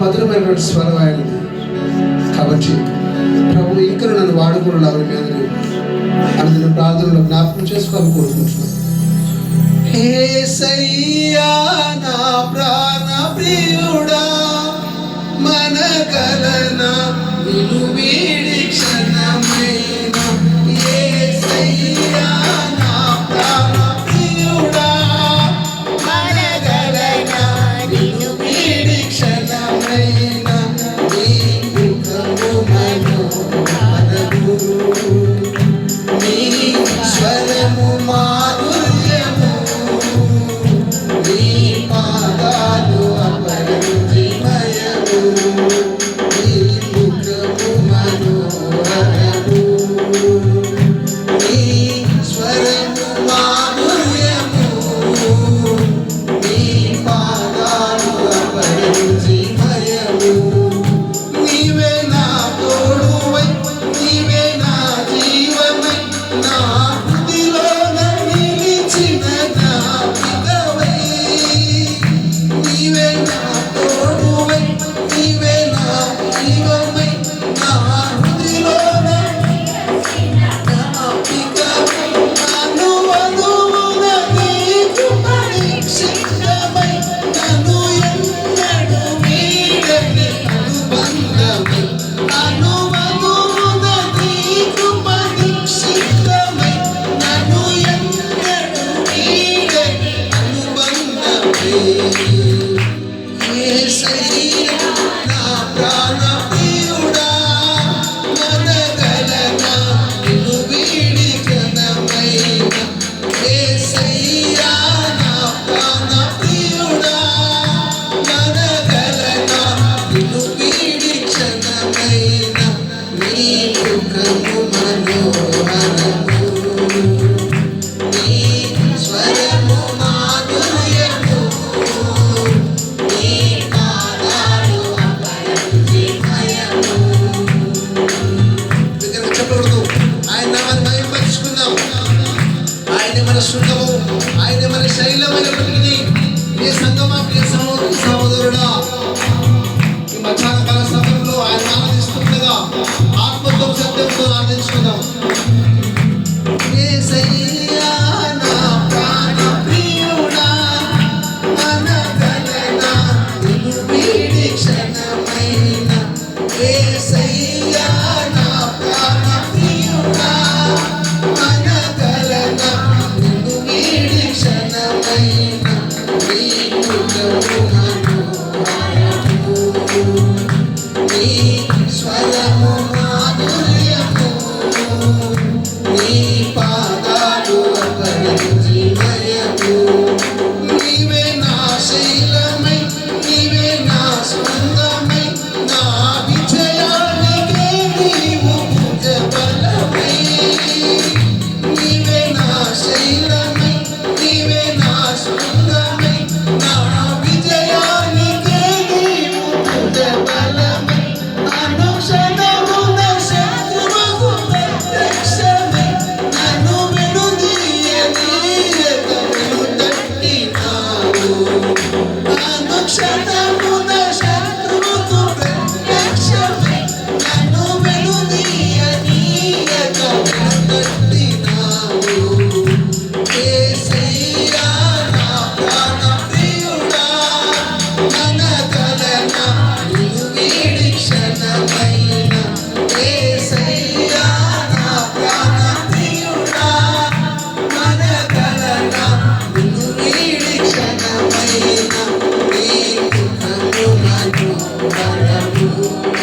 మధురమైనటువంటి స్వరం ఆయన. కాబట్టి ప్రభు ఇంకా నన్ను వాడుకున్నాడు మీ అందరూ. అందులో ప్రార్థనలో జ్ఞాపకం చేసుకోవాలని కోరుకుంటున్నాను. హే సయ్యా నా ప్రాణ ప్రియుడా మన కలన విలువీడి క్షణమైన శరీరం నా ప్రాణ. Thank you. Hallelujah.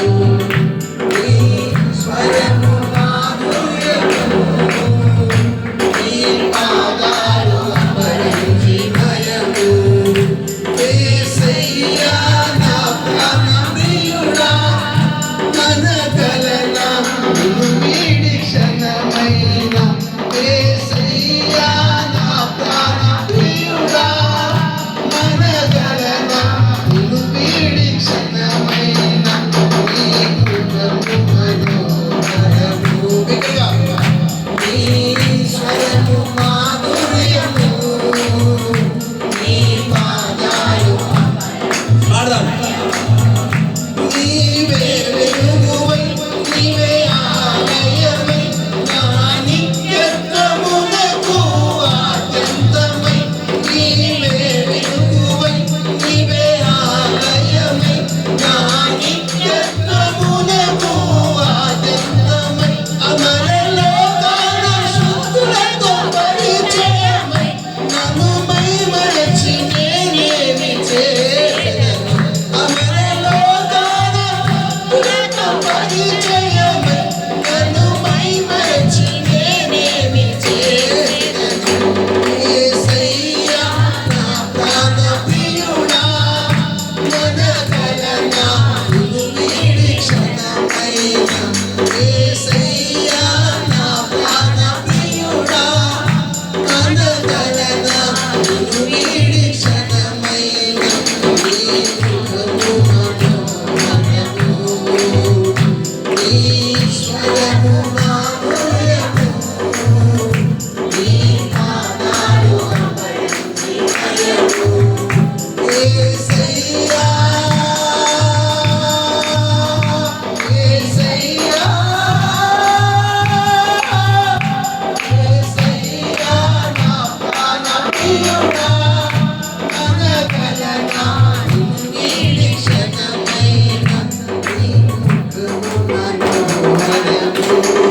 fazendo